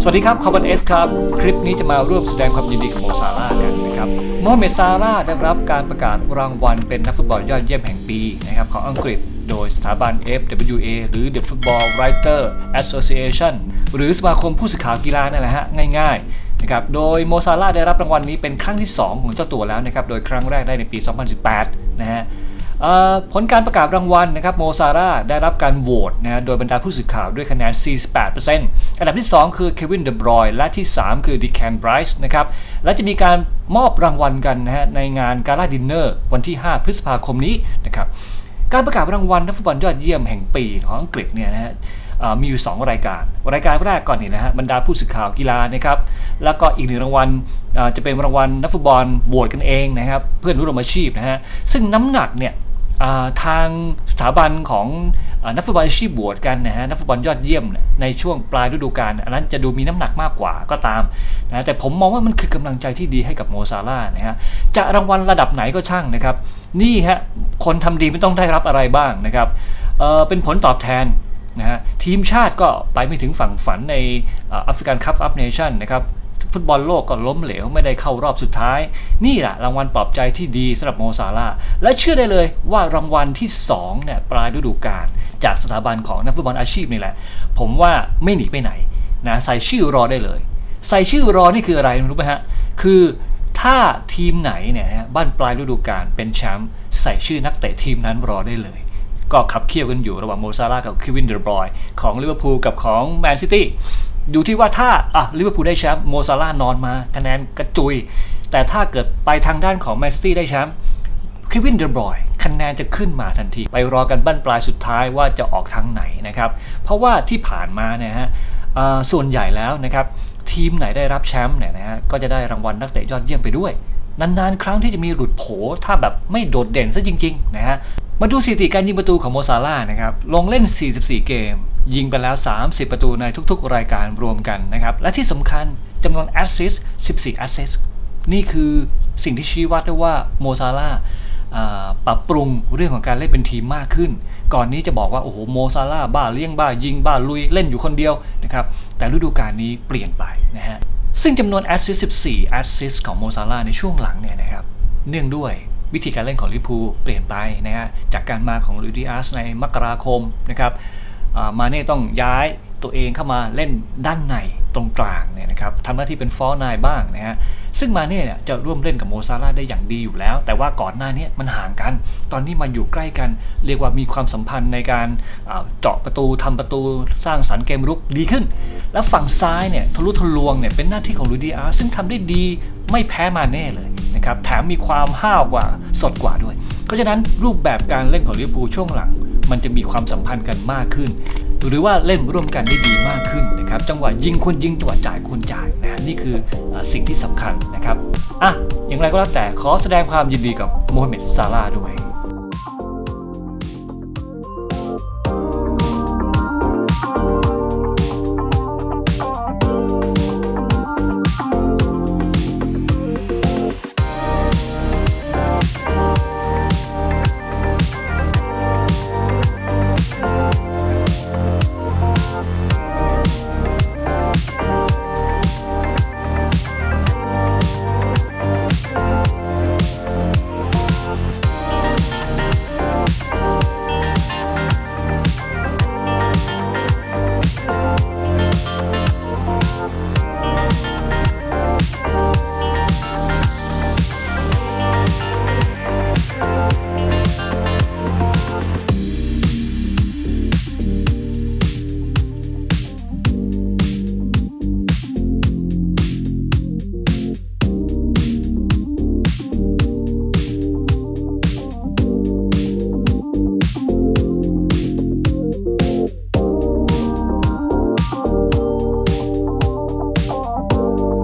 สวัสดีครับคอบันเอสครับ คลิปนี้จะมาร่วมแสดงความยินดีกับโมซาร่ากันนะครับโมฮัมเหม็ดซาร่าได้รับการประกาศรางวัลเป็นนักฟุตบอลยอดเยี่ยมแห่งปีนะครับของอังกฤษ โดยสถาบัน FWA หรือ The Football Writer Association หรือสมาคมผู้สื่อข่าวกีฬานั่นแหละฮะง่ายๆนะครับโดยโมซาร่าได้รับรางวัลนี้เป็นครั้งที่ 2 ของเจ้าตัวแล้วนะครับโดยครั้งแรกได้ในปี 2018 นะฮะ ผลการประกาศรางวัลนะครับโมซาร่าได้รับการโหวตนะโดยบรรดาผู้สื่อข่าวด้วยคะแนน 48%อันดับที่ 2 คือเควินเดบรอยและที่ 3 คือดิแคนไบรส์นะครับและจะมีการมอบรางวัลกันนะฮะในงานกาลาดินเนอร์วันที่ 5 พฤษภาคมนี้นะครับการประกาศรางวัลนักฟุตบอลยอดเยี่ยมแห่งปีของอังกฤษเนี่ยนะฮะมีอยู่ 2 รายการ รายการแรกก่อนนี่นะฮะบรรดาผู้สื่อข่าวกีฬานะครับแล้วก็อีกหนึ่งรางวัลจะเป็นรางวัลนักฟุตบอลโหวตกันเองนะครับเพื่อนร่วมอาชีพนะฮะซึ่งน้ำหนักเนี่ย ทางสถาบันของอนักฟุตบอลอาชีพบวชกันนะฮะนักฟุตบอลยอดเยี่ยมนในช่วงปลายฤดูกาลอันนั้นจะดูมีน้ำหนักมากกว่าก็ตามนะแต่ผมมองว่ามันคือกำลังใจที่ดีให้กับโมซาร่านะฮะจะรางวัลระดับไหนก็ช่างนะครับ นี่ฮะคนทำดีไม่ต้องได้รับอะไรบ้างนะครับเเป็นผลตอบแทนนะฮะทีมชาติก็ไปไม่ถึงฝั่งฝันในแอฟริกันคัพอัพเนชั่นนะครับ ฟุตบอลโลกก็ล้มเหลวไม่ได้เข้ารอบสุดท้าย นี่แหละรางวัลปลอบใจที่ดีสำหรับโมซาร่าและเชื่อได้เลยว่ารางวัลที่2เนี่ยปลายฤดูกาลจากสถาบันของนักฟุตบอลอาชีพนี่แหละ ผมว่าไม่หนีไปไหนนะใส่ชื่อรอได้เลย ใส่ชื่อรอนี่คืออะไรรู้ไหมฮะคือถ้าทีมไหนเนี่ยฮะบ้านปลายฤดูกาลเป็นแชมป์ใส่ชื่อนักเตะทีมนั้นรอได้เลย ก็ขับเคี่ยวกันอยู่ระหว่างโมซาร่ากับคิวินเดอร์บรอย ของลิเวอร์พูลกับของแมนซิตี้ ดูที่ว่าถ้าอะลิเวอร์พูลได้แชมป์โมซาร่านอนมาคะแนนกระจุย แต่ถ้าเกิดไปทางด้านของแมนซิตี้ได้แชมป์คิวินเดอร์บอยคะแนนจะขึ้นมาทันที ไปรอกันบั้นปลายสุดท้ายว่าจะออกทางไหนนะครับ เพราะว่าที่ผ่านมาเนี่ยฮะส่วนใหญ่แล้วนะครับทีมไหนได้รับแชมป์เนี่ยนะฮะก็จะได้รางวัลนักเตะยอดเยี่ยมไปด้วย นานๆ ครั้งที่จะมีหลุดโผถ้าแบบไม่โดดเด่นซะจริงๆนะฮะมาดูสถิติการยิงประตูของโมซาร่านะครับลงเล่น 44 เกม ยิงไปแล้ว 30 ประตูในทุกๆ รายการรวมกันนะครับ และที่สำคัญจำนวนแอสซิสต์14แอสซิสต์นี่คือสิ่งที่ชี้วัดได้ว่าโมซาร่าปรับปรุงเรื่องของการเล่นเป็นทีมมากขึ้น ก่อนนี้จะบอกว่า โอ้โหโมซาร่าบ้าเลี้ยงบ้า ยิงบ้าลุยเล่นอยู่คนเดียวนะครับ แต่ฤดูกาลนี้เปลี่ยนไปนะฮะ ซึ่งจำนวนแอสซิสต์14แอสซิสต์ของโมซาร่าในช่วงหลังเนี่ยนะครับ เนื่องด้วยวิธีการเล่นของลิพูเปลี่ยนไปนะฮะจากการมาของลูดิอาสในมกราคมนะครับ มาเน่ต้องย้ายตัวเองเข้ามาเล่นด้านในตรงกลางเนี่ยนะครับทำหน้าที่เป็นฟอร์นายบ้างนะฮะซึ่งมาเน่เนี่ยจะร่วมเล่นกับโมซาร่าได้อย่างดีอยู่แล้ว แต่ว่าก่อนหน้านี้มันห่างกัน ตอนนี้มาอยู่ใกล้กัน เรียกว่ามีความสัมพันธ์ในการอ่าเจาะประตูทำประตูสร้างสรรค์เกมรุกดีขึ้น แล้วฝั่งซ้ายเนี่ยทะลุทะลวงเนี่ยเป็นหน้าที่ของลูดิอาร์ซึ่งทำได้ดีไม่แพ้มาเน่เลยนะครับแถมมีความห้าวกว่าสดกว่าด้วย เพราะฉะนั้นรูปแบบการเล่นของลิเวอร์พูลช่วงหลัง มันจะมีความสัมพันธ์กันมากขึ้น หรือว่าเล่นร่วมกันได้ดีมากขึ้นนะครับจังหวะยิงคนยิงจังหวะจ่ายคนจ่ายนะนี่คือสิ่งที่สำคัญนะครับอะอย่างไรก็แล้วแต่ขอแสดงความยินดีกับโมฮัมเหม็ดซาร่าด้วย